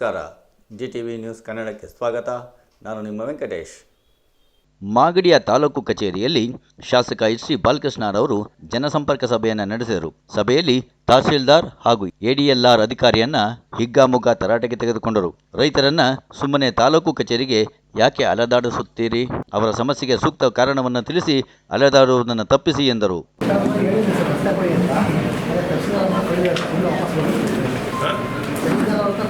ನಮಸ್ಕಾರ. G T V news ಕನ್ನಡಕ್ಕೆ ಸ್ವಾಗತ. ನಾನು ನಿಮ್ಮ ವೆಂಕಟೇಶ್. ಮಾಗಡಿಯ ತಾಲೂಕು ಕಚೇರಿಯಲ್ಲಿ ಶಾಸಕ ಎಚ್ ಸಿ ಬಾಲಕೃಷ್ಣರವರು ಜನಸಂಪರ್ಕ ಸಭೆಯನ್ನು ನಡೆಸಿದರು. ಸಭೆಯಲ್ಲಿ ತಹಸೀಲ್ದಾರ್ ಹಾಗೂ ಎಡಿಎಲ್ಆರ್ ಅಧಿಕಾರಿಯನ್ನ ಹಿಗ್ಗಾಮುಗ್ಗಾ ತರಾಟೆಗೆ ತೆಗೆದುಕೊಂಡರು. ರೈತರನ್ನ ಸುಮ್ಮನೆ ತಾಲೂಕು ಕಚೇರಿಗೆ ಯಾಕೆ ಅಲೆದಾಡಿಸುತ್ತೀರಿ? ಅವರ ಸಮಸ್ಯೆಗೆ ಸೂಕ್ತ ಕಾರಣವನ್ನು ತಿಳಿಸಿ ಅಲೆದಾಡುವುದನ್ನು ತಪ್ಪಿಸಿ ಎಂದರು.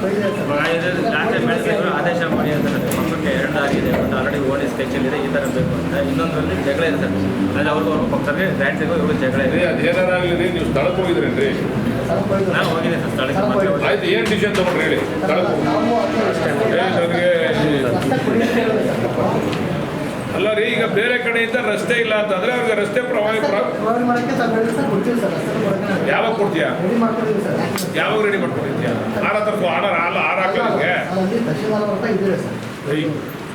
ಲಾಸ್ಟ್ ಬೆಳೆಸಿದ್ರು ಆದೇಶ ಮಾಡಿ ಅಂತ ಮಕ್ಕಳಿಗೆ ಎರಡು ದಾರಿ ಇದೆ ಒಂದು ಆಲ್ರೆಡಿ ಓಡಿ ಸ್ಕೆಚಲ್ಲಿದೆ ಈ ಥರ ಬೇಕು ಅಂತ. ಇನ್ನೊಂದರಲ್ಲಿ ಜಗಳ ಇದೆ ಸರ್. ಅಂದರೆ ಅವ್ರಿಗೂ ಅವ್ರಿಗೂ ಪಕ್ಕಕ್ಕೆ ಗ್ರ್ಯಾಂಡ್ಸಿಗೂ ಇವರು ಜಗಳ ಇದೆ. ರೀ ಅದೇನಾರಾಗಲಿ ರೀ? ನೀವು ಸ್ಥಳಕ್ಕೆ ಹೋಗಿದ್ರಿ ನಾನು ಹೋಗಿದ್ದೀನಿ ಸರ್ ಸ್ಥಳಕ್ಕೆ. ಆಯ್ತು ಏನು ಡಿಸಿಷನ್ ತಗೊಂಡ್ರಿ ಹೇಳಿ? ಸ್ಥಳಕ್ಕೆ ನನಗೆ ಅಲ್ಲ ರೀ ಈಗ ಬೇರೆ ಕಡೆಯಿಂದ ರಸ್ತೆ ಇಲ್ಲ ಅಂತಂದ್ರೆ ಅವ್ರಿಗೆ ರಸ್ತೆ ಪ್ರವಾಹ ಯಾವಾಗ ಕೊಡ್ತೀಯಾ? ಯಾವಾಗ ರೆಡಿ ಮಾಡ್ಕೊಂಡಿದ್ಯಾ ಆರ ಆರ್ಡರ್ ಆರ್ ಆರು ಹಾಕ್ಲಿಕ್ಕೆ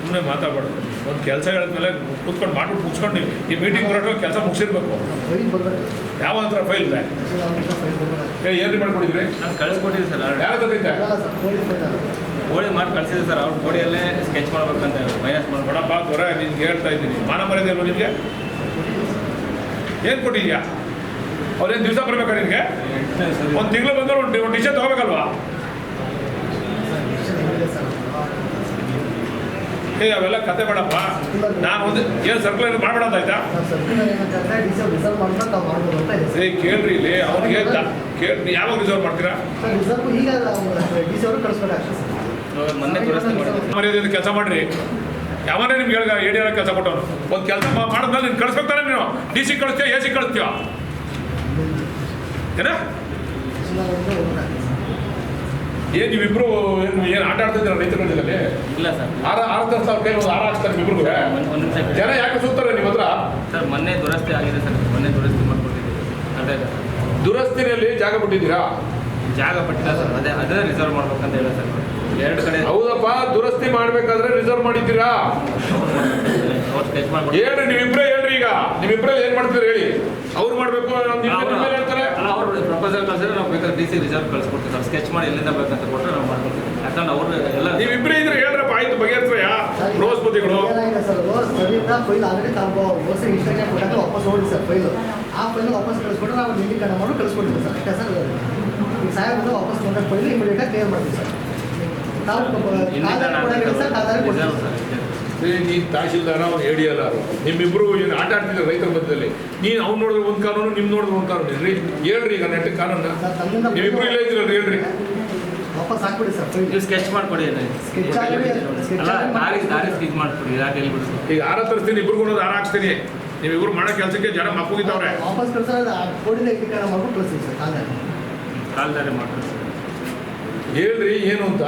ಸುಮ್ಮನೆ ಮಾತಾಡ್ಬಾರ್ದು. ಒಂದು ಕೆಲಸ ಹೇಳಿದ್ಮೇಲೆ ಕೂತ್ಕೊಂಡು ಮಾಡ್ಬಿಟ್ಟು ಮುಗಿಸ್ಕೊಂಡು ನೀವು ಈ ಮೀಟಿಂಗ್ ಹೊರಟು ಕೆಲಸ ಮುಗಿಸಿರ್ಬೇಕು. ಯಾವ ಹತ್ರ ಫೈಲ್ ಇದೆ? ಏ ಏನು ಮಾಡ್ಕೊಂಡಿದ್ರಿ? ನಾನು ಕಳಿಸ್ಕೊಟ್ಟಿದ್ದೆ ಸರ್ ಯಾರು ಯಾರ ಕೋಳಿ ಗೋಳಿ ಮಾಡಿ ಕಳಿಸಿದೆ ಸರ್ ಅವ್ರ ಕೋಳಿಯಲ್ಲೇ ಸ್ಕೆಚ್ ಮಾಡ್ಬೇಕಂತ ಮೈನಸ್ ಮಾಡ್ಬೇಡಪ್ಪ ದೊರೆ ನಿನ್ಗೆ ಹೇಳ್ತಾ ಇದ್ದೀನಿ. ಮಾನ ಮರ್ಯಾದೆ ಇಲ್ವಾ ನಿಮಗೆ ಏನು ಕೊಟ್ಟಿದ್ಯಾ ಅವ್ರೇನು ದಿವಸ ಬರ್ಬೇಕಾ ನಿನಗೆ? ಒಂದು ತಿಂಗಳು ಬಂದ್ರೆ ಒಂದು ಒಂದು ತೊಗೋಬೇಕಲ್ವಾ ತಗೋಬೇಕಲ್ವಾ? ಏ ಅವೆಲ್ಲ ಕತೆ ಬೇಡಪ್ಪ. ನಾನು ಒಂದು ಏನು ಸರ್ಕಲ್ ಮಾಡಬೇಡ ಆಯ್ತಾ? ಏ, ಕೇಳ್ರಿ ಇಲ್ಲಿ ಅವ್ರಿಗೆ ಕೇಳಿ ಯಾವಾಗ ರಿಸರ್ವ್ ಮಾಡ್ತೀರಾ. ಮರ್ಯಾದೆ ಕೆಲಸ ಮಾಡ್ರಿ. ಯಾವನೇ ನಿಮ್ಗೆ ಹೇಳ ಎಡಿ ಕೆಲಸ ಕೊಟ್ಟವನು ಒಂದು ಕೆಲಸ ಮಾಡಿದ್ಮೇಲೆ ನೀನು ಕಳ್ಸ್ಬೇಕು ತಾನೆ ನೀನು. ಡಿ ಸಿ ಕಳಿಸ್ತೀಯ ಎ ಸಿ ಕಳಿಸ್ತೀಯ? ಏನ? ಏನ್ ನೀವಿಬ್ರು ಏನು ಏನು ಆಟ ಆಡ್ತಿದ್ದೀರಾ ರೈತರ ಇಲ್ಲ ಸರ್. ಆರ ಆರು ಸಾವಿರ ಕೈ ಒಂದು ಆರ ಹಾಕ್ತಾರೆ ಇಬ್ರು ಒಂದು ಜನ ಯಾಕೆ ಸುತ್ತಾರೆ ನಿಮ್ಮ ಹತ್ರ? ಸರ್ ಮೊನ್ನೆ ದುರಸ್ತಿ ಆಗಿದೆ ಸರ್. ಮೊನ್ನೆ ದುರಸ್ತಿ ಮಾಡ್ಕೊಟ್ಟಿದ್ದೀವಿ. ದುರಸ್ತಿನಲ್ಲಿ ಜಾಗ ಬಿಟ್ಟಿದ್ದೀರಾ? ಜಾಗ ಪಟ್ಟಿಲ್ಲ ಸರ್. ಅದೇ ಅದೇ ರಿಸರ್ವ್ ಮಾಡ್ಬೇಕಂತ ಹೇಳಿ ಸರ್. ಎರಡು ಕಡೆ ಹೌದಪ್ಪ ದುರಸ್ತಿ ಮಾಡ್ಬೇಕಾದ್ರೆ ರಿಸರ್ವ್ ಮಾಡಿದ್ದೀರಾ? ಹೇಳ್ರಿ ನೀವಿಬ್ರೇ ಹೇಳ್ರಿ ಈಗ. ನೀವಿಬ್ರೇ ಏನ್ ಮಾಡ್ತೀರಿ ಹೇಳಿ. ಅವ್ರು ಮಾಡ್ಬೇಕು ನಿಮ್ಮ ಮೇಲೆ ಹೇಳ್ತಾರೆ ಅಲ್ಲ ಅವ್ರು ಪ್ರಪೋಸಲ್ ಕಳ್ಸಿದ್ರೆ ನಾವು ಬೇಕಾದ್ರೆ ಡಿ ಸಿ ರಿಸರ್ವ್ ಕಳಿಸ್ಕೊಡ್ತೀವಿ. ಸರ್ ಸ್ಕೆಚ್ ಮಾಡಿ ಎಲ್ಲಿಂದ ಬೇಕಂತ ಕೊಟ್ಟರೆ ನಾವು ಮಾಡ್ಕೊಡ್ತೀವಿ. ಯಾಕಂದ್ರೆ ಅವರು ಎಲ್ಲ ನೀವಿಬ್ಬರೇ ಇದ್ರೆ ಹೇಳ್ರಪ್ಪ ಆಯ್ತು ಬಗೆಹರಿಸ್ರಯ್ಯ. ಸರಿಯಿಂದ ಫೈಲ್ ಆಲ್ರೆಡಿ ತಾವು ಹೊಸ ಇನ್ಸ್ಟಾಗ್ರಾಮ್ ಕೊಟ್ಟಾಗ ವಾಪಸ್ ಹೋಗಿ ಸರ್ ಫೈಲು ಆ ಫೈಲ್ ವಾಪಸ್ ಕಳಿಸ್ಬಿಟ್ಟು ನಾವು ನಿಲ್ಲಿ ಕನ್ನಡ ಮಾಡಿ ಕಳಿಸ್ಕೊಡ್ತೀವಿ ಸರ್ ಅಷ್ಟೇ ಸರ್ ಈಗ ಸಾಹೇಬ್ರು ವಾಪಸ್ ಸರ್ ಫೈಲ್ ಇಮಿಡಿಯೇಟಾಗಿ ಕ್ಲಿಯರ್ ಮಾಡ್ತೀವಿ ಸರ್ ನಾವು ಸರ್ ಕೊಡಂಗಿಲ್ಲ ಸರ್. ನೀನ್ ತಹಶೀಲ್ದಾರ ಅವ್ನು ಎ ಡಿ ಎಲ್ ಆರ್ ನಿಮ್ಮಿಬ್ರು ಏನು ಆಟ ಆಡ್ತಿದ್ದಾರೆ ರೈತರ ಮಧ್ಯದಲ್ಲಿ ನೀನು ಅವ್ನು ನೋಡಿದ್ರೆ ಒಂದು ಕಾನೂನು ನಿಮ್ಮ ನೋಡಿದ್ರೆ ಒಂದು ಕಾನೂನು. ಇಲ್ರಿ? ಹೇಳ್ರಿ ಈಗ ನೆಟ್ಟ ಕಾನೂನು. ನೀವಿಬ್ಬರು ಇಲ್ಲೇ ಇದ್ರಲ್ಲ ಹೇಳ್ರಿ. ವಾಪಸ್ ಹಾಕ್ಬಿಡಿ ಸರ್ ನೀವು ಸ್ಕೆಚ್ ಮಾಡ್ಕೊಡಿ ದಾರಿ ದಾರಿ ಸ್ಕೆಚ್ ಮಾಡ್ಕೊಡಿ ಯಾಕೆ ಬಿಡಿಸ್ಬೇಕು ಈಗ ಆರ ತರಿಸ್ತೀನಿ ಇಬ್ರು ಒಂದು ಆರ ನೀವು ಇಬ್ರು ಮಾಡೋ ಕೆಲಸಕ್ಕೆ ಜನ ಮಕ್ಕಳಿದ್ದಾವ್ರೆ ವಾಪಸ್ ಕಳ್ಸೋದು ಕೋಡಿನ ಇಂಟಿಕರಣ ಮಾಡ್ಬಿಟ್ಟು ಕಳಿಸ್ತೀವಿ ಸರ್ ಕಾದಾರ ಕಾಲ್ ದಾರಿ ಮಾಡ್ಕೊಡಿ ಸರ್. ಹೇಳ್ರಿ ಏನು ಅಂತ?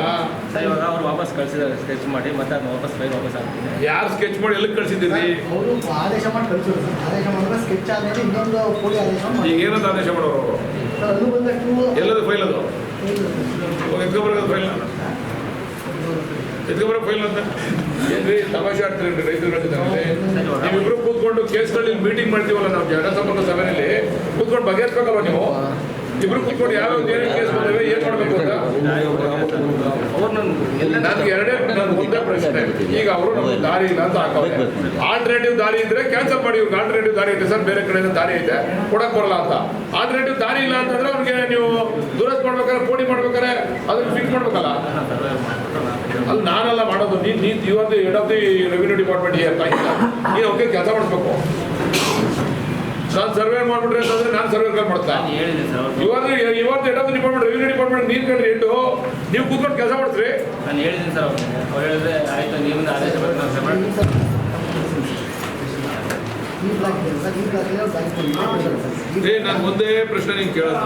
ಸರ್ ಇವಾಗ ಅವ್ರು ವಾಪಸ್ ಕಳ್ಸಿದ್ದಾರೆ ಸ್ಕೆಚ್ ಮಾಡಿ ಮತ್ತೆ ಅದನ್ನ ವಾಪಸ್ ಫೈಲ್ ವಾಪಸ್ ಹಾಕ್ತೀನಿ. ಯಾರು ಸ್ಕೆಚ್ ಮಾಡಿ ಎಲ್ಲಿ ಕಳ್ಸಿದ್ದೀರಿ? ಅವರು ಆದೇಶ ಮಾಡಿ ಕಳಿಸಿದ್ರು ಸರ್. ಆದೇಶ ಮಾಡಿದ್ರೆ ಸ್ಕೆಚ್ ಆದ್ಮೇಲೆ ಇನ್ನೊಂದು ಪೋಲಿ ಆದೇಶ ಮಾಡಿ. ಈಗ ಏನಂತ ಆದೇಶ ಮಾಡೋರು? ಅವರು ಸರ್ ಅದು ಬಂದಷ್ಟು ಎಲ್ಲದು ಫೈಲ್ ಅದು? ಎತ್ಕೊಬರೋದು ಫೈಲ್ ಎತ್ಕೊಬರೋ ಫೈಲ್ ಅಂತ? ಏನ್ರಿ ತಮಾಷೆ ಆಡ್ತೀರಿ ರೈತರು ನೀವಿಬ್ರು ಕೂತ್ಕೊಂಡು ಕೇಸ್ಗಳಲ್ಲಿ ಮೀಟಿಂಗ್ ಮಾಡ್ತೀವಲ್ಲ ನಾವು ಜನಸಂಪರ್ಕ ಸಭೆಯಲ್ಲಿ ಕೂತ್ಕೊಂಡು ಬಗೆಹರಿಸ್ಬೇಕಲ್ವ ನೀವು? ಇಬ್ರು ಕೂತ್ಕೊಂಡು ಯಾವ ಏನೇನು ಕೇಸ್ ಬಂದಿವೆ ಏನ್ ಮಾಡ್ಬೇಕು ಅಂತ? ನನಗೆ ಎರಡೇ ನನ್ನ ಒಂದೇ ಪ್ರಶ್ನೆ. ಈಗ ಅವರು ನಮಗೆ ದಾರಿ ಇಲ್ಲ ಅಂತ ಹಾಕವ್ರೆ. ಆಲ್ಟರ್ನೇಟಿವ್ ದಾರಿ ಇದ್ರೆ ಕ್ಯಾನ್ಸಲ್ ಮಾಡಿ ಇವ್ರಿಗೆ. ಆಲ್ಟರ್ನೇಟಿವ್ ದಾರಿ ಇದೆ ಸರ್, ಬೇರೆ ಕಡೆಯಿಂದ ದಾರಿ ಇದೆ ಕೊಡಕ್ ಬರಲ್ಲ ಅಂತ. ಆಲ್ಟರ್ನೇಟಿವ್ ದಾರಿ ಇಲ್ಲ ಅಂತಂದ್ರೆ ಅವ್ರಿಗೆ ನೀವು ದುರಸ್ತ್ ಮಾಡ್ಬೇಕಾದ್ರೆ ಪೋಡಿ ಮಾಡ್ಬೇಕಾದ್ರೆ ಅದನ್ನ ಫಿಕ್ಸ್ ಮಾಡ್ಬೇಕಲ್ಲ. ಅಲ್ಲಿ ನಾನೆಲ್ಲ ಮಾಡೋದು. ನೀನ್ ನೀನ್ ಇವತ್ತು head of the revenue department ಇಲ್ಲ ನೀನು ಅವ್ರಿಗೆ ಕೆಲಸ ಮಾಡಿಸ್ಬೇಕು. ನಾನು ಸರ್ವೆ ಮಾಡ್ಬಿಟ್ರೆ ಅಂತಂದ್ರೆ ನಾನು ಸರ್ವೆ ಮಾಡ್ತಾ. ಸರ್ ಅವ್ರು ಇವತ್ತು ಇವತ್ತು head of the department revenue department ನೀರು ಕಂಡ್ರಿ ಎಂಟು. ನೀವು ಕೂತ್ಕೊಂಡು ಕೆಲಸ ಮಾಡ್ತೀರಿ? ನಾನು ಹೇಳಿದ್ದೀನಿ ಸರ್ ಅವ್ರು ಹೇಳಿದ್ರೆ ಆಯ್ತು ನೀವಿಂದ ಆದೇಶ ಬೇಕು ನಾನು ಸರ್ ಏ ನಾನು ಒಂದೇ ಪ್ರಶ್ನೆ ನಿಂಗೆ ಕೇಳೋದು.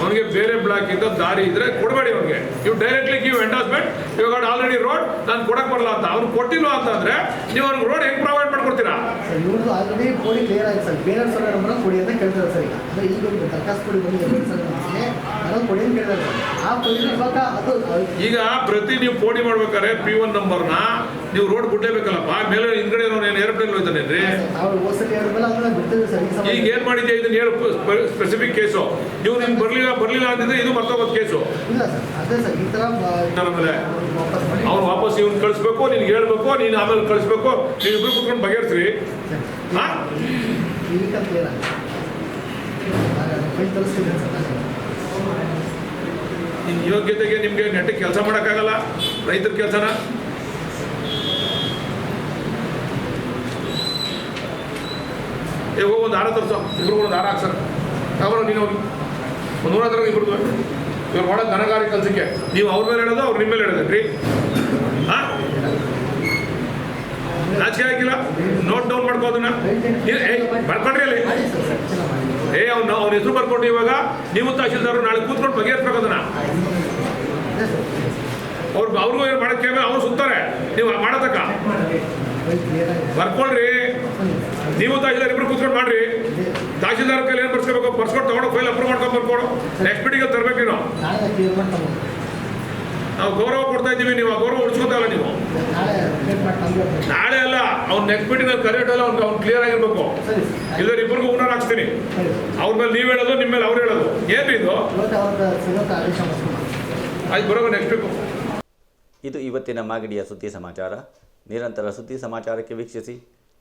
ಅವನಿಗೆ ಬೇರೆ ಬ್ಲಾಕ್ ಇಂದ ದಾರಿ ಇದ್ರೆ ಕೊಡಬೇಡಿ ಅವನಿಗೆ. ನೀವು ಡೈರೆಕ್ಟ್ಲಿ ಗಿವ್ ಎಂಡಾಸ್ಮೆಂಟ್ ಇವಾಗ ಆಲ್ರೆಡಿ ರೋಡ್ ನಾನು ಕೊಡಕ್ ಬರಲ್ಲ ಅಂತ. ಅವ್ನು ಕೊಟ್ಟಿಲ್ಲ ಅಂತಂದ್ರೆ ನೀವು ಅವ್ನಿಗೆ ರೋಡ್ ಹೆಂಗ್ ಪ್ರೊವೈಡ್ ಮಾಡ್ಕೊಡ್ತೀರಾ? ಇವ್ರದ್ದು ಆಲ್ರೆಡಿ ಕೋಡಿ ಕ್ಲಿಯರ್ ಆಗಿದೆ ಸರ್. ಬೇರೆ ಸರ್ ನಂಬರ್ ಕೊಡಿ ಅಂತ ಕೇಳ್ತಾರೆ ಸರ್ ಈಗ. ಅಂದರೆ ಈಗ ಒಂದು ದರ್ಖಾಸ್ತು ಕೊಡಿ ಬಂದಿದೆ ಸರ್ ನಮಗೆ ಅದನ್ನು ಕೊಡಿ ಅಂತ ಕೇಳಿದ್ದಾರೆ ಆ ಕೊಡಿ ಅದು ಈಗ ಪ್ರತಿ ನೀವು ಪೋಡಿ ಮಾಡ್ಬೇಕಾದ್ರೆ ಪಿ ಒನ್ ನಂಬರ್ನ ನೀವು ರೋಡ್ ಬಿಡ್ಲೇಬೇಕಲ್ಲಪ್ಪ ಮೇಲೆ ಹಿಂದ್ಗಡೆ ಏರ್ ಹೋಯ್ತಾನೆ ಹೋಯ್ತಾನೇನ್ರಿ ಈಗ ಏನ್ ಮಾಡಿದ್ಯಾ? ಇದನ್ನ ಹೇಳು ಸ್ಪೆಸಿಫಿಕ್ ಕೇಸು ನೀವು ನಿಮ್ಗೆ ಬರ್ಲಿಲ್ಲ ಬರ್ಲಿಲ್ಲ ಅಂತಿದ್ರೆ ಇದು ಮರ್ತೋಗೋದು ಕೇಸು ಅವ್ನು ವಾಪಸ್ ಇವ್ನು ಕಳಿಸ್ಬೇಕು ನಿನ್ಗೆ ಹೇಳ್ಬೇಕು ನೀನು ಆಮೇಲೆ ಕಳಿಸ್ಬೇಕು ನೀವು ಇಬ್ರು ಕುತ್ಕೊಂಡು ಬಗೆಹರಿಸ್ರಿ. ಹಾ? ಯೋಗ್ಯತೆಗೆ ನಿಮಗೆ ನೆಟ್ಟಿಗೆ ಕೆಲಸ ಮಾಡೋಕ್ಕಾಗಲ್ಲ ರೈತರ ಕೆಲಸನ? ಏ, ಹೋಗಿ ಒಂದು ಹಾರ ತರಿಸೋ. ಇಬ್ರು ಒಂದು ಹಾರ ಹಾಕ್ಸರ್ ತಗೊಂಡು ನೀನು ಹೋಗಿ. ಒಂದು ನೂರ ಹತ್ರ ಇಬ್ಬರು ಇವ್ರು ಮಾಡೋದು ದನಗಾರಿ ಕೆಲಸಕ್ಕೆ ನೀವು ಅವ್ರ ಮೇಲೆ ಹೇಳೋದು, ಅವ್ರು ನಿಮ್ಮ ಮೇಲೆ ಹೇಳಿದ್ರಿ ಹಾ? ನಾಚಿಕೆ ಆಗಿಲ್ಲ ನೋಟ್ ಡೌನ್ ಮಾಡ್ಕೋದನ್ನ ಬರ್ಕೊಡ್ರಿ ಅಲ್ಲಿ. ಮಾಡಿ ಮಾಡಿ ಏ, ಅವ್ನ ಅವ್ನ ಹೆಸರು ಬರ್ಕೊಂಡು ಇವಾಗ. ನೀವು ತಹಶೀಲ್ದಾರ್ ನಾಳೆ ಕೂತ್ಕೊಂಡು ಬಗೆಹರಿಸ್ಬೇಕು ಅದನ್ನ. ಅದೇ ಅವ್ರು, ಅವ್ರಿಗೂ ಏನು ಮಾಡೋಕ್ಕೆ ಅವ್ರು ಸುತ್ತಾರೆ. ನೀವು ಆಗಿದೆ ಬರ್ಕೊಳ್ರಿ. ನೀವು ತಹಶೀಲ್ದಾರ್ ಇಬ್ರು ಕೂತ್ಕೊಂಡು ಮಾಡ್ರಿ. ತಹಶೀಲ್ದಾರ್ ಕೈಲಿ ಏನು ಬರ್ಸ್ಕೋಬೇಕು? ಬರ್ಸ್ಕೊಂಡು ತಗೊಂಡು ಫೈಲ್ ಅಪ್ರೂವ್ ಮಾಡ್ಕೊಂಡು ಬರ್ಕೊಡು. ನೆಕ್ಸ್ಟ್ ಮೀಟಿಂಗ್ ತರಬೇಕು ತಗೊಂಡು ನಾವು ಗೌರವ ಕೊಡ್ತಾ ಇದ್ದೀವಿ ನೀವು, ಆ ಗೌರವ ಉಳಿಸ್ಕೊತಾವಲ್ಲ ನೀವು. ನಾಳೆ ಅಲ್ಲ, ಅವ್ನು ನೆಕ್ಸ್ಟ್ ಮೀಟಿಂಗ್ ಕರೆಕ್ಟ್ ಅಲ್ಲ ಅವ್ನು ಅವ್ನು ಕ್ಲಿಯರ್ ಆಗಿರ್ಬೇಕು. ಇಲ್ಲದ್ರೆ ಇಬ್ಬರಿಗೂ ಉನ್ನರ್ ಹಾಕ್ಸ್ತೀನಿ. ಅವ್ರ ಮೇಲೆ ನೀವು ಹೇಳೋದು ನಿಮ್ಮ ಮೇಲೆ ಅವ್ರು ಹೇಳೋದು. ಏನು ಇದು? ಆಯ್ತು ಬರೋದು ನೆಕ್ಸ್ಟ್ ವೀಕ್ ಇದು ಇವತ್ತಿನ ಮಾಗಡಿಯ ಸುದ್ದಿ ಸಮಾಚಾರ. ನಿರಂತರ ಸುದ್ದಿ ಸಮಾಚಾರಕ್ಕೆ ವೀಕ್ಷಿಸಿ.